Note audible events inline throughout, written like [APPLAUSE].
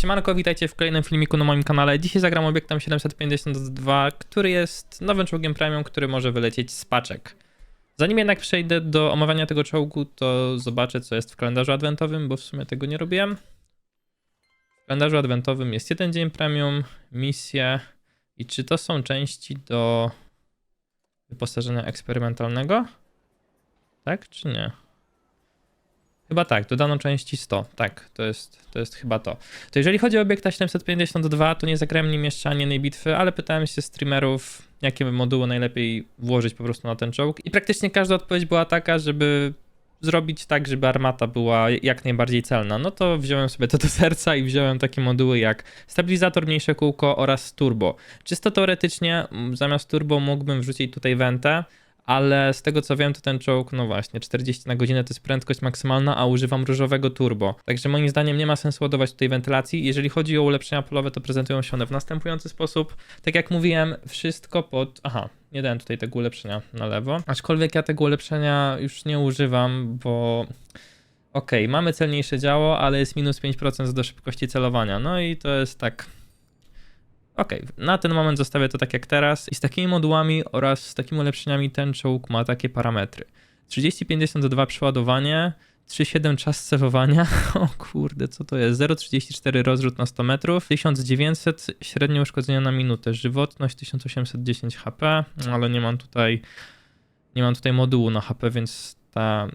Siemanko, witajcie w kolejnym filmiku na moim kanale. Dzisiaj zagram obiektem 752, który jest nowym czołgiem premium, który może wylecieć z paczek. Zanim jednak przejdę do omawiania tego czołgu, to zobaczę co jest w kalendarzu adwentowym, bo w sumie tego nie robiłem. W kalendarzu adwentowym jest jeden dzień premium, misje i czy to są części do wyposażenia eksperymentalnego? Tak czy nie? Chyba tak, dodano części 100. Tak, to jest, to jest chyba to. To jeżeli chodzi o obiekta 752, to nie zagrałem nim jeszcze ani jednej bitwy, ale pytałem się streamerów, jakie moduły najlepiej włożyć po prostu na ten czołg. I praktycznie każda odpowiedź była taka, żeby zrobić tak, żeby armata była jak najbardziej celna. No to wziąłem sobie to do serca i wziąłem takie moduły jak stabilizator, mniejsze kółko oraz turbo. Czysto teoretycznie zamiast turbo mógłbym wrzucić tutaj wentę, ale z tego co wiem, to ten czołg, no właśnie, 40 na godzinę to jest prędkość maksymalna, a używam różowego turbo. Także moim zdaniem nie ma sensu ładować tutaj wentylacji. Jeżeli chodzi o ulepszenia polowe, to prezentują się one w następujący sposób. Tak jak mówiłem, wszystko pod. Aha, nie dałem tutaj tego ulepszenia na lewo. Aczkolwiek ja tego ulepszenia już nie używam, bo. Okej, mamy celniejsze działo, ale jest minus 5% do szybkości celowania. No i to jest tak. Okej, na ten moment zostawię to tak jak teraz i z takimi modułami oraz z takimi ulepszeniami ten czołg ma takie parametry. 30-52 przeładowanie, 3,7 czas celowania, [LAUGHS] o kurde, co to jest, 0,34 rozrzut na 100 metrów, 1900 średnie uszkodzenia na minutę, żywotność 1810 HP, ale nie mam tutaj, nie mam tutaj modułu na HP, więc ta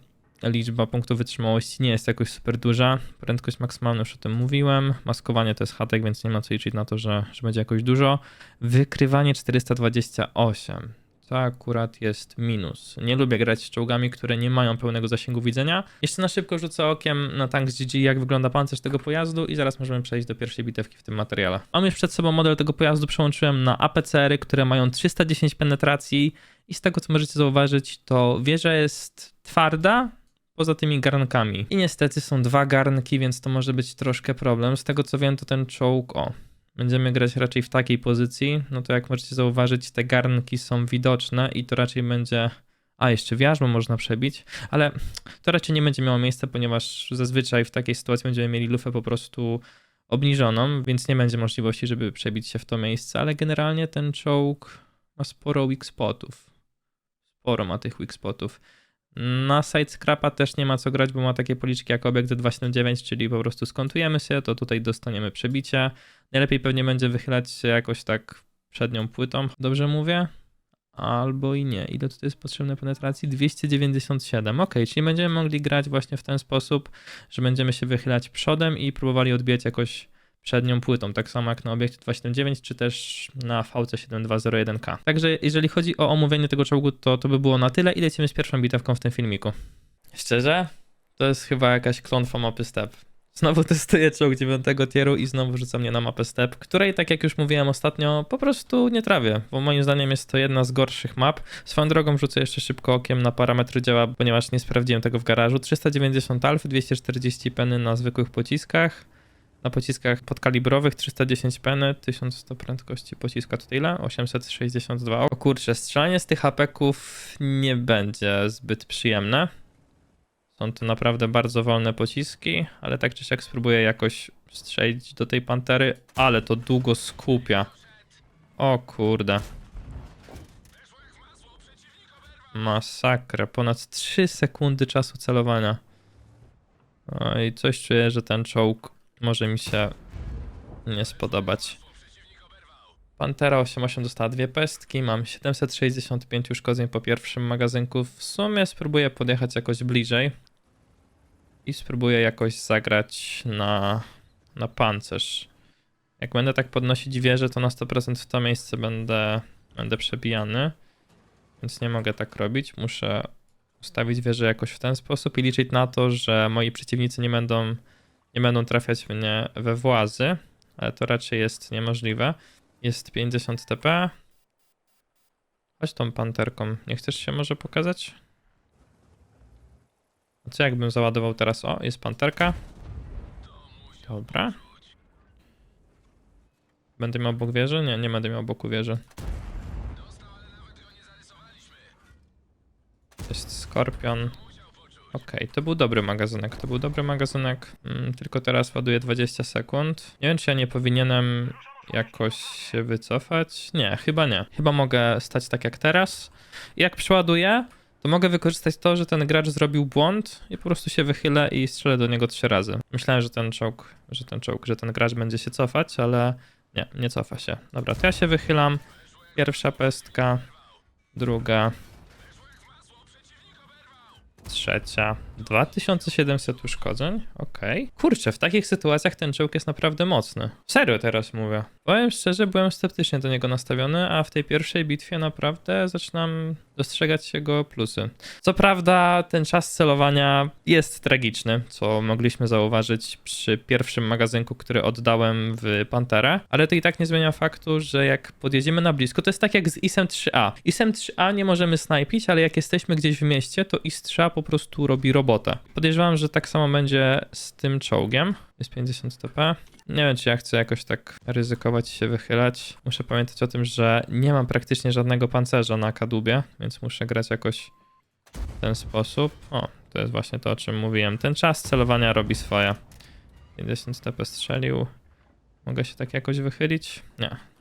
liczba punktów wytrzymałości nie jest jakoś super duża. Prędkość maksymalna już o tym mówiłem. Maskowanie to jest hatek, więc nie ma co liczyć na to, że, że będzie jakoś dużo. Wykrywanie 428. To akurat jest minus. Nie lubię grać z czołgami, które nie mają pełnego zasięgu widzenia. Jeszcze na szybko rzucę okiem na tank z GG, jak wygląda pancerz tego pojazdu i zaraz możemy przejść do pierwszej bitewki w tym materiale. Mam już przed sobą model tego pojazdu, przełączyłem na APCR-y, które mają 310 penetracji i z tego co możecie zauważyć, to wieża jest twarda, poza tymi garnkami. I niestety są dwa garnki, więc to może być troszkę problem. Z tego co wiem, to ten czołg, o, będziemy grać raczej w takiej pozycji, no to jak możecie zauważyć, te garnki są widoczne i to raczej będzie... A, jeszcze wiarzmo można przebić, ale to raczej nie będzie miało miejsca, ponieważ zazwyczaj w takiej sytuacji będziemy mieli lufę po prostu obniżoną, więc nie będzie możliwości, żeby przebić się w to miejsce, ale generalnie ten czołg ma sporo weak spotów. Sporo ma tych weak spotów. Na side scrapa też nie ma co grać, bo ma takie policzki jak obiekt 279, czyli po prostu skontujemy się, to tutaj dostaniemy przebicie. Najlepiej pewnie będzie wychylać się jakoś tak przednią płytą, dobrze mówię? Albo i nie. Ile tutaj jest potrzebne penetracji? 297. Ok, czyli będziemy mogli grać właśnie w ten sposób, że będziemy się wychylać przodem i próbowali odbijać jakoś przednią płytą, tak samo jak na obiekcie 279, czy też na VC7201K. Także jeżeli chodzi o omówienie tego czołgu, to to by było na tyle i lecimy z pierwszą bitewką w tym filmiku. Szczerze? To jest chyba jakaś klątwa mapy step. Znowu testuję czołg 9 tieru i znowu rzuca mnie na mapę step, której, tak jak już mówiłem ostatnio, po prostu nie trawię, bo moim zdaniem jest to jedna z gorszych map. Swoją drogą rzucę jeszcze szybko okiem na parametry działa, ponieważ nie sprawdziłem tego w garażu. 390 alf, 240 peny na zwykłych pociskach, na pociskach podkalibrowych 310 peny, 1100 prędkości pociska to tyle, 862. O kurczę, strzelanie z tych hapeków nie będzie zbyt przyjemne. Są to naprawdę bardzo wolne pociski, ale tak czy siak spróbuję jakoś strzelić do tej pantery, ale to długo skupia. O kurde. Masakra, ponad 3 sekundy czasu celowania. No i coś czuję, że ten czołg może mi się nie spodobać. Pantera 8.8 dostała dwie pestki, mam 765 uszkodzeń po pierwszym magazynku. W sumie spróbuję podjechać jakoś bliżej i spróbuję jakoś zagrać na, na pancerz. Jak będę tak podnosić wieżę, to na 100% w to miejsce będę, będę przebijany, więc nie mogę tak robić. Muszę ustawić wieżę jakoś w ten sposób i liczyć na to, że moi przeciwnicy nie będą nie będą trafiać mnie we włazy, ale to raczej jest niemożliwe. Jest 50 TP. Chodź tą panterką. Nie chcesz się może pokazać? Co jakbym załadował teraz? O, jest panterka. Dobra. Będę miał obok wieży? Nie, nie będę miał boku wieży. Jest skorpion. Okej, to był dobry magazynek, to był dobry magazynek, mm, tylko teraz ładuję 20 sekund. Nie wiem, czy ja nie powinienem jakoś się wycofać. Nie, chyba nie. Chyba mogę stać tak jak teraz. I jak przeładuję, to mogę wykorzystać to, że ten gracz zrobił błąd i po prostu się wychylę i strzelę do niego trzy razy. Myślałem, że ten czołg, że ten czołg, że ten gracz będzie się cofać, ale nie, nie cofa się. Dobra, to ja się wychylam. Pierwsza pestka, druga, trzecia. 2700 uszkodzeń, okej. Kurczę, w takich sytuacjach ten czołg jest naprawdę mocny. Serio teraz mówię. Powiem szczerze, byłem sceptycznie do niego nastawiony, a w tej pierwszej bitwie naprawdę zaczynam dostrzegać jego plusy. Co prawda, ten czas celowania jest tragiczny, co mogliśmy zauważyć przy pierwszym magazynku, który oddałem w Panterę, ale to i tak nie zmienia faktu, że jak podjedziemy na blisko, to jest tak jak z ISem 3A. ISem 3A nie możemy snajpić, ale jak jesteśmy gdzieś w mieście, to IS 3A po prostu robi robotę. Podejrzewam, że tak samo będzie z tym czołgiem. Jest 50 stp. Nie wiem, czy ja chcę jakoś tak ryzykować i się wychylać. Muszę pamiętać o tym, że nie mam praktycznie żadnego pancerza na kadłubie, więc muszę grać jakoś w ten sposób. O, to jest właśnie to, o czym mówiłem. Ten czas celowania robi swoje. 50 stp strzelił. Mogę się tak jakoś wychylić? Nie.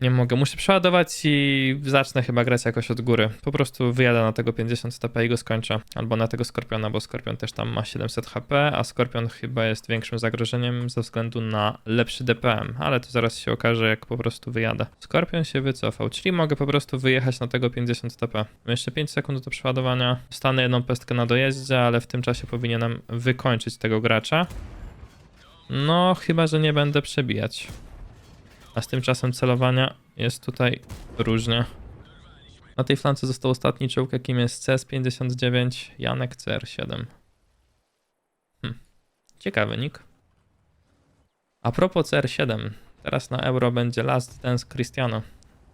Nie mogę. Muszę przeładować i zacznę chyba grać jakoś od góry. Po prostu wyjadę na tego 50 stp i go skończę. Albo na tego Skorpiona, bo Skorpion też tam ma 700 HP, a Skorpion chyba jest większym zagrożeniem ze względu na lepszy DPM. Ale to zaraz się okaże, jak po prostu wyjadę. Skorpion się wycofał, czyli mogę po prostu wyjechać na tego 50 stp. Mam jeszcze 5 sekund do przeładowania. Stanę jedną pestkę na dojeździe, ale w tym czasie powinienem wykończyć tego gracza. No, chyba, że nie będę przebijać. A z tym czasem celowania jest tutaj różnie. Na tej flance został ostatni czołg, jakim jest CS-59, Janek CR-7. Hm. Ciekawy nick. A propos CR-7, teraz na Euro będzie Last Dance Cristiano.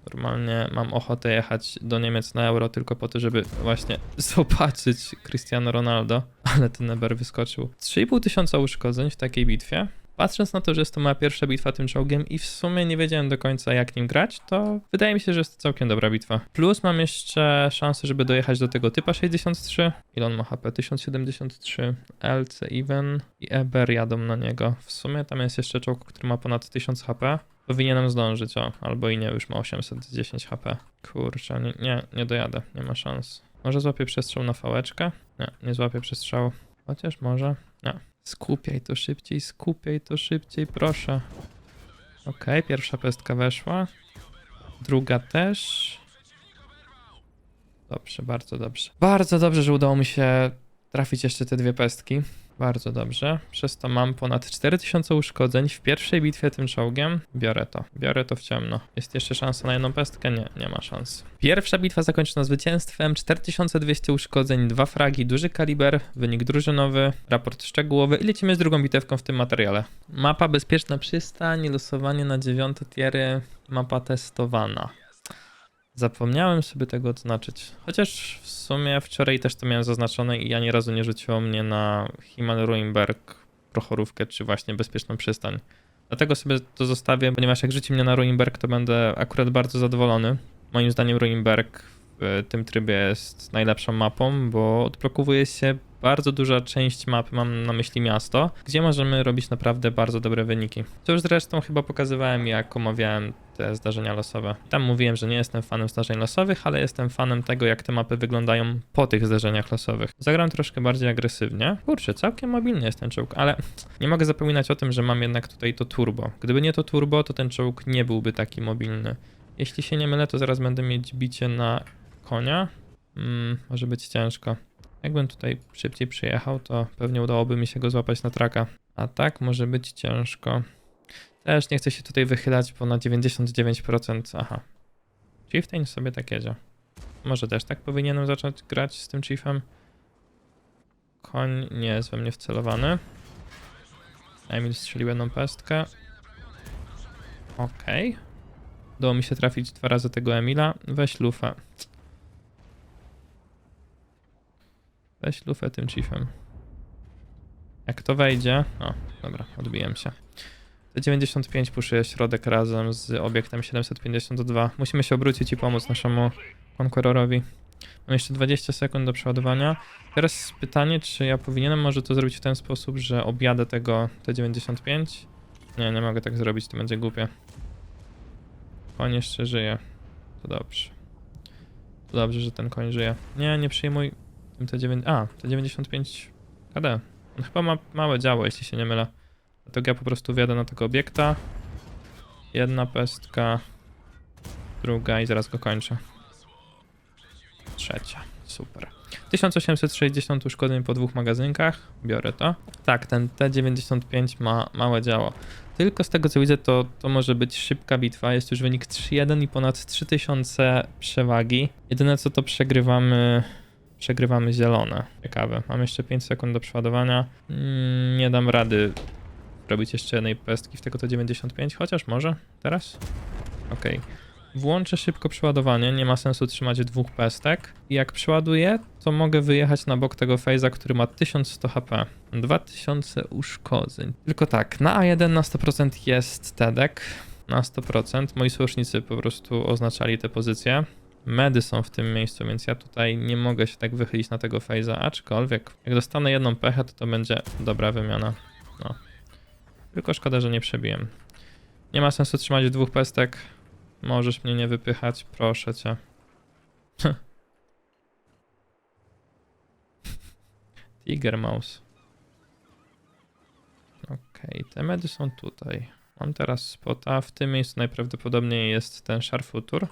Normalnie mam ochotę jechać do Niemiec na Euro tylko po to, żeby właśnie [LAUGHS] zobaczyć Cristiano Ronaldo, ale ten Eber wyskoczył. 3,5 tysiąca uszkodzeń w takiej bitwie. Patrząc na to, że jest to moja pierwsza bitwa tym czołgiem i w sumie nie wiedziałem do końca jak nim grać, to wydaje mi się, że jest to całkiem dobra bitwa. Plus mam jeszcze szansę, żeby dojechać do tego typa 63. Ile on ma HP? 1073. LC Even i Eber jadą na niego. W sumie tam jest jeszcze czołg, który ma ponad 1000 HP. Powinienem zdążyć, o, albo i nie, już ma 810 HP. Kurczę, nie, nie, nie dojadę, nie ma szans. Może złapię przestrzał na fałeczkę? Nie, nie złapię przestrzału. Chociaż może. Nie. Skupiaj to szybciej, skupiaj to szybciej, proszę. Okej, pierwsza pestka weszła. Druga też. Dobrze, bardzo dobrze. Bardzo dobrze, że udało mi się trafić jeszcze te dwie pestki. Bardzo dobrze. Przez to mam ponad 4000 uszkodzeń w pierwszej bitwie tym czołgiem. Biorę to. Biorę to w ciemno. Jest jeszcze szansa na jedną pestkę? Nie, nie ma szans. Pierwsza bitwa zakończona zwycięstwem. 4200 uszkodzeń, dwa fragi, duży kaliber, wynik drużynowy, raport szczegółowy i lecimy z drugą bitewką w tym materiale. Mapa bezpieczna przystań, losowanie na dziewiąte tiery, mapa testowana. Zapomniałem sobie tego odznaczyć. Chociaż w sumie wczoraj też to miałem zaznaczone i ani razu nie rzuciło mnie na Himal Ruinberg, Prochorówkę czy właśnie Bezpieczną Przystań. Dlatego sobie to zostawię, ponieważ jak rzuci mnie na Ruinberg, to będę akurat bardzo zadowolony. Moim zdaniem Ruinberg w tym trybie jest najlepszą mapą, bo odblokowuje się bardzo duża część mapy, mam na myśli miasto, gdzie możemy robić naprawdę bardzo dobre wyniki. To już zresztą chyba pokazywałem, jak omawiałem te zdarzenia losowe. Tam mówiłem, że nie jestem fanem zdarzeń losowych, ale jestem fanem tego, jak te mapy wyglądają po tych zdarzeniach losowych. Zagram troszkę bardziej agresywnie. Kurczę, całkiem mobilny jest ten czołg, ale nie mogę zapominać o tym, że mam jednak tutaj to turbo. Gdyby nie to turbo, to ten czołg nie byłby taki mobilny. Jeśli się nie mylę, to zaraz będę mieć bicie na konia. Mm, może być ciężko. Jakbym tutaj szybciej przyjechał, to pewnie udałoby mi się go złapać na traka. A tak może być ciężko. Też nie chcę się tutaj wychylać, bo na 99%. Aha. Chieftain sobie tak jedzie. Może też tak powinienem zacząć grać z tym Chiefem. Koń nie jest we mnie wcelowany. Emil strzelił jedną pestkę. Okej. Udało mi się trafić dwa razy tego Emila. Weź lufę. Weź lufę tym chiefem. Jak to wejdzie... O, dobra, odbiłem się. T95 puszuje środek razem z obiektem 752. Musimy się obrócić i pomóc naszemu Conquerorowi. Mam jeszcze 20 sekund do przeładowania. Teraz pytanie, czy ja powinienem może to zrobić w ten sposób, że objadę tego T95? Nie, nie mogę tak zrobić, to będzie głupie. Koń jeszcze żyje. To dobrze. To dobrze, że ten koń żyje. Nie, nie przyjmuj T9... A, T95 KD. On chyba ma małe działo, jeśli się nie mylę. Dlatego ja po prostu wjadę na tego obiekta. Jedna pestka. Druga i zaraz go kończę. Trzecia. Super. 1860 uszkodzeń po dwóch magazynkach. Biorę to. Tak, ten T95 ma małe działo. Tylko z tego co widzę, to, to może być szybka bitwa. Jest już wynik 3-1 i ponad 3000 przewagi. Jedyne co to przegrywamy. Przegrywamy zielone. Ciekawe. Mam jeszcze 5 sekund do przeładowania. Mm, nie dam rady robić jeszcze jednej pestki w tego T95, chociaż może teraz? Okej. Włączę szybko przeładowanie, nie ma sensu trzymać dwóch pestek. Jak przeładuję, to mogę wyjechać na bok tego Faze'a, który ma 1100 HP. 2000 uszkodzeń. Tylko tak, na A1 na 100% jest Tedek. Na 100%. Moi sojusznicy po prostu oznaczali te pozycje. Medy są w tym miejscu, więc ja tutaj nie mogę się tak wychylić na tego Faze'a, aczkolwiek jak dostanę jedną pechę, to to będzie dobra wymiana. No. Tylko szkoda, że nie przebiłem. Nie ma sensu trzymać dwóch pestek. Możesz mnie nie wypychać, proszę cię. [LAUGHS] Tiger Mouse. Okej, te medy są tutaj. Mam teraz spota. W tym miejscu najprawdopodobniej jest ten szarfutur.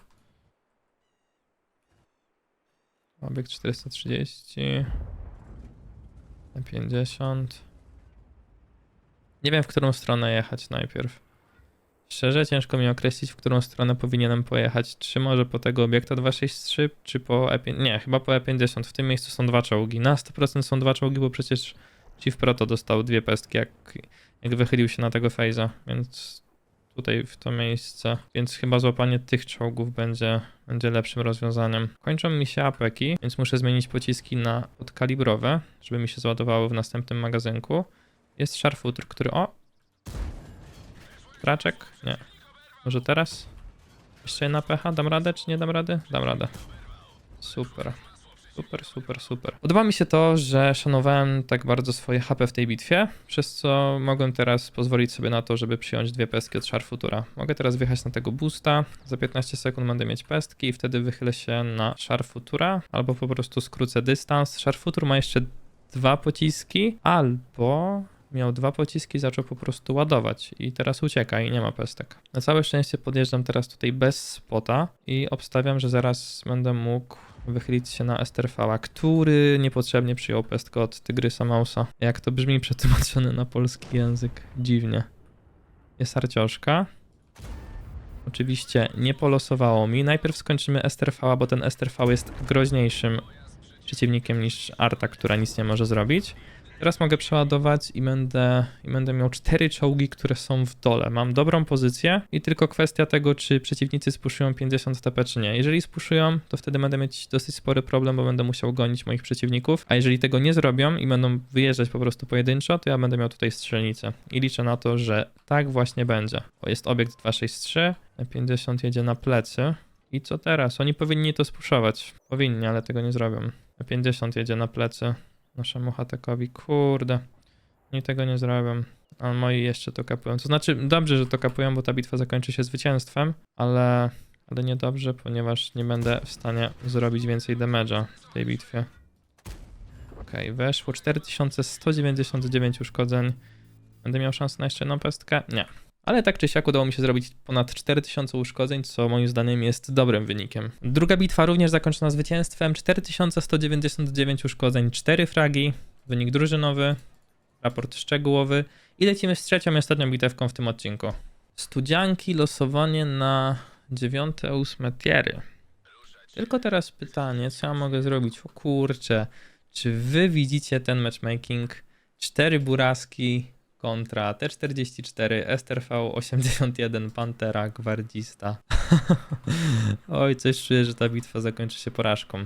Obiekt 430. 50. Nie wiem, w którą stronę jechać najpierw. Szczerze, ciężko mi określić, w którą stronę powinienem pojechać. Czy może po tego obiekta 263, czy po E50. Nie, chyba po E50. W tym miejscu są dwa czołgi. Na 100% są dwa czołgi, bo przecież Chief Proto dostał dwie pestki, jak, jak wychylił się na tego Faze'a, więc tutaj w to miejsce. Więc chyba złapanie tych czołgów będzie, będzie lepszym rozwiązaniem. Kończą mi się apeki, więc muszę zmienić pociski na podkalibrowe, żeby mi się zładowały w następnym magazynku. Jest szarfutr, który. O! Traczek? Nie. Może teraz? Jeszcze jedna pecha? Dam radę, czy nie dam rady? Dam radę. Super. Super, super, super. Podoba mi się to, że szanowałem tak bardzo swoje HP w tej bitwie, przez co mogłem teraz pozwolić sobie na to, żeby przyjąć dwie pestki od Sharfutura. Mogę teraz wjechać na tego boosta, za 15 sekund będę mieć pestki i wtedy wychylę się na Sharfutura, albo po prostu skrócę dystans. Sharfutur ma jeszcze dwa pociski, albo miał dwa pociski, zaczął po prostu ładować i teraz ucieka i nie ma pestek. Na całe szczęście podjeżdżam teraz tutaj bez spota i obstawiam, że zaraz będę mógł wychylić się na Esterfała, który niepotrzebnie przyjął pestkę od Tygrysa Mausa. Jak to brzmi przetłumaczone na polski język? Dziwnie. Jest arcioszka. Oczywiście nie polosowało mi. Najpierw skończymy Esterfała, bo ten Esterfał jest groźniejszym przeciwnikiem niż Arta, która nic nie może zrobić. Teraz mogę przeładować i będę, i będę miał cztery czołgi, które są w dole. Mam dobrą pozycję i tylko kwestia tego, czy przeciwnicy spuszują 50 TP, czy nie. Jeżeli spuszują, to wtedy będę mieć dosyć spory problem, bo będę musiał gonić moich przeciwników, a jeżeli tego nie zrobią i będą wyjeżdżać po prostu pojedynczo, to ja będę miał tutaj strzelnicę. I liczę na to, że tak właśnie będzie. Bo jest obiekt 263, 50 jedzie na plecy. I co teraz? Oni powinni to spuszować. Powinni, ale tego nie zrobią. 50 jedzie na plecy naszemu hatekowi. Kurde, oni tego nie zrobią. A moi jeszcze to kapują. To znaczy, dobrze, że to kapują, bo ta bitwa zakończy się zwycięstwem, ale, ale niedobrze, ponieważ nie będę w stanie zrobić więcej damage'a w tej bitwie. Okej, okay, weszło 4199 uszkodzeń. Będę miał szansę na jeszcze jedną pestkę? Nie. Ale tak czy siak udało mi się zrobić ponad 4000 uszkodzeń, co moim zdaniem jest dobrym wynikiem. Druga bitwa również zakończona zwycięstwem. 4199 uszkodzeń, 4 fragi, wynik drużynowy, raport szczegółowy i lecimy z trzecią i ostatnią bitewką w tym odcinku. Studzianki, losowanie na 9-8 tiery. Tylko teraz pytanie, co ja mogę zrobić? O kurczę, czy wy widzicie ten matchmaking? Cztery buraski, kontra T44, STRV81, Pantera, Gwardzista. [LAUGHS] Oj, coś czuję, że ta bitwa zakończy się porażką.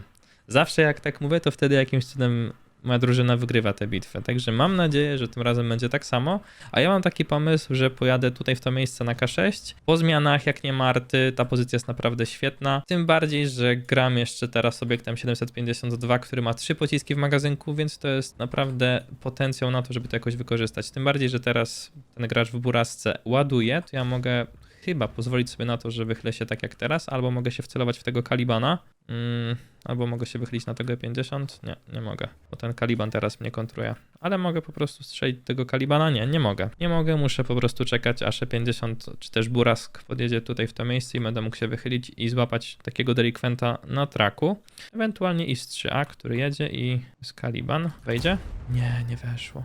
Zawsze jak tak mówię, to wtedy jakimś cudem moja drużyna wygrywa tę bitwę. Także mam nadzieję, że tym razem będzie tak samo. A ja mam taki pomysł, że pojadę tutaj w to miejsce na K6. Po zmianach, jak nie Marty, ta pozycja jest naprawdę świetna. Tym bardziej, że gram jeszcze teraz obiektem 752, który ma trzy pociski w magazynku, więc to jest naprawdę potencjał na to, żeby to jakoś wykorzystać. Tym bardziej, że teraz ten gracz w burasce ładuje, to ja mogę chyba pozwolić sobie na to, że wychylę się tak jak teraz, albo mogę się wcelować w tego Kalibana, mm, albo mogę się wychylić na tego 50. Nie, nie mogę, bo ten Kaliban teraz mnie kontruje. Ale mogę po prostu strzelić tego Kalibana? Nie, nie mogę. Nie mogę, muszę po prostu czekać, aż 50 czy też Burask podjedzie tutaj w to miejsce i będę mógł się wychylić i złapać takiego delikwenta na traku. Ewentualnie IS 3A, który jedzie i z Kaliban wejdzie. Nie, nie weszło.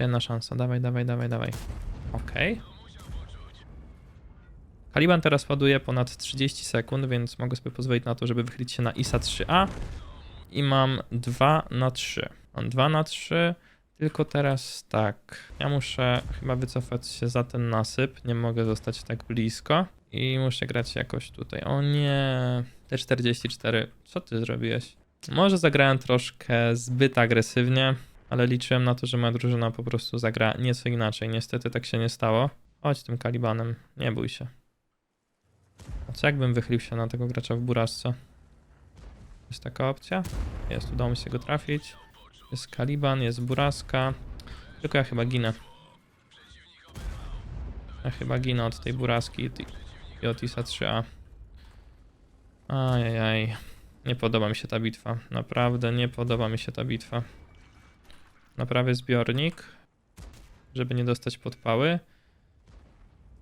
Jedna szansa, dawaj, dawaj, dawaj, dawaj. Okej. Kaliban teraz ładuje ponad 30 sekund, więc mogę sobie pozwolić na to, żeby wychylić się na ISA 3A i mam 2 na 3. Mam 2 na 3, tylko teraz tak. Ja muszę chyba wycofać się za ten nasyp, nie mogę zostać tak blisko i muszę grać jakoś tutaj. O nie, T44, co ty zrobiłeś? Może zagrałem troszkę zbyt agresywnie, ale liczyłem na to, że moja drużyna po prostu zagra nieco inaczej. Niestety tak się nie stało. Chodź tym kalibanem, nie bój się. A co jakbym wychylił się na tego gracza w burasce? Jest taka opcja? Jest, udało mi się go trafić. Jest Kaliban, jest buraska. Tylko ja chyba ginę. Ja chyba ginę od tej buraski i od ISA 3A. Ajajaj. Nie podoba mi się ta bitwa. Naprawdę nie podoba mi się ta bitwa. Naprawię zbiornik, żeby nie dostać podpały.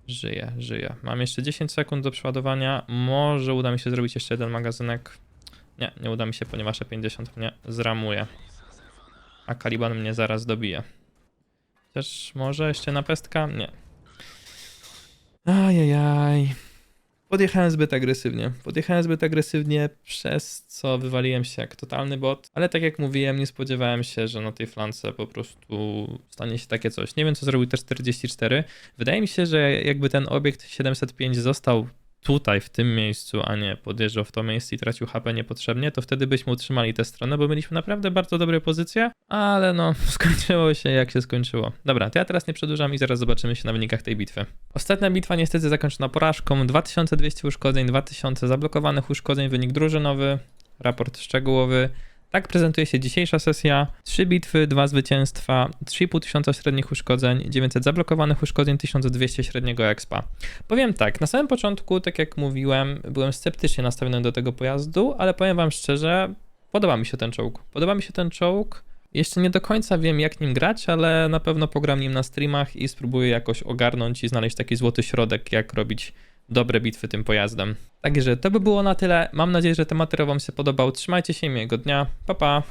Żyję, żyję. Mam jeszcze 10 sekund do przeładowania. Może uda mi się zrobić jeszcze jeden magazynek. Nie, nie uda mi się, ponieważ E50 mnie zramuje. A Kaliban mnie zaraz dobije. Też może jeszcze na pestka? Nie. Ajajaj. Podjechałem zbyt agresywnie. Podjechałem zbyt agresywnie, przez co wywaliłem się jak totalny bot. Ale tak jak mówiłem, nie spodziewałem się, że na tej flance po prostu stanie się takie coś. Nie wiem, co zrobił T44. Wydaje mi się, że jakby ten obiekt 705 został tutaj, w tym miejscu, a nie podjeżdżał w to miejsce i tracił HP niepotrzebnie, to wtedy byśmy utrzymali tę stronę, bo mieliśmy naprawdę bardzo dobre pozycje, ale no, [LAUGHS] skończyło się jak się skończyło. Dobra, to ja teraz nie przedłużam i zaraz zobaczymy się na wynikach tej bitwy. Ostatnia bitwa niestety zakończona porażką, 2200 uszkodzeń, 2000 zablokowanych uszkodzeń, wynik drużynowy, raport szczegółowy. Tak prezentuje się dzisiejsza sesja. Trzy bitwy, dwa zwycięstwa, 3500 średnich uszkodzeń, 900 zablokowanych uszkodzeń, 1200 średniego expa. Powiem tak, na samym początku, tak jak mówiłem, byłem sceptycznie nastawiony do tego pojazdu, ale powiem wam szczerze, podoba mi się ten czołg. Podoba mi się ten czołg. Jeszcze nie do końca wiem, jak nim grać, ale na pewno pogram nim na streamach i spróbuję jakoś ogarnąć i znaleźć taki złoty środek, jak robić dobre bitwy tym pojazdem. Także to by było na tyle. Mam nadzieję, że materiał Wam się podobał. Trzymajcie się miłego dnia. Pa, pa.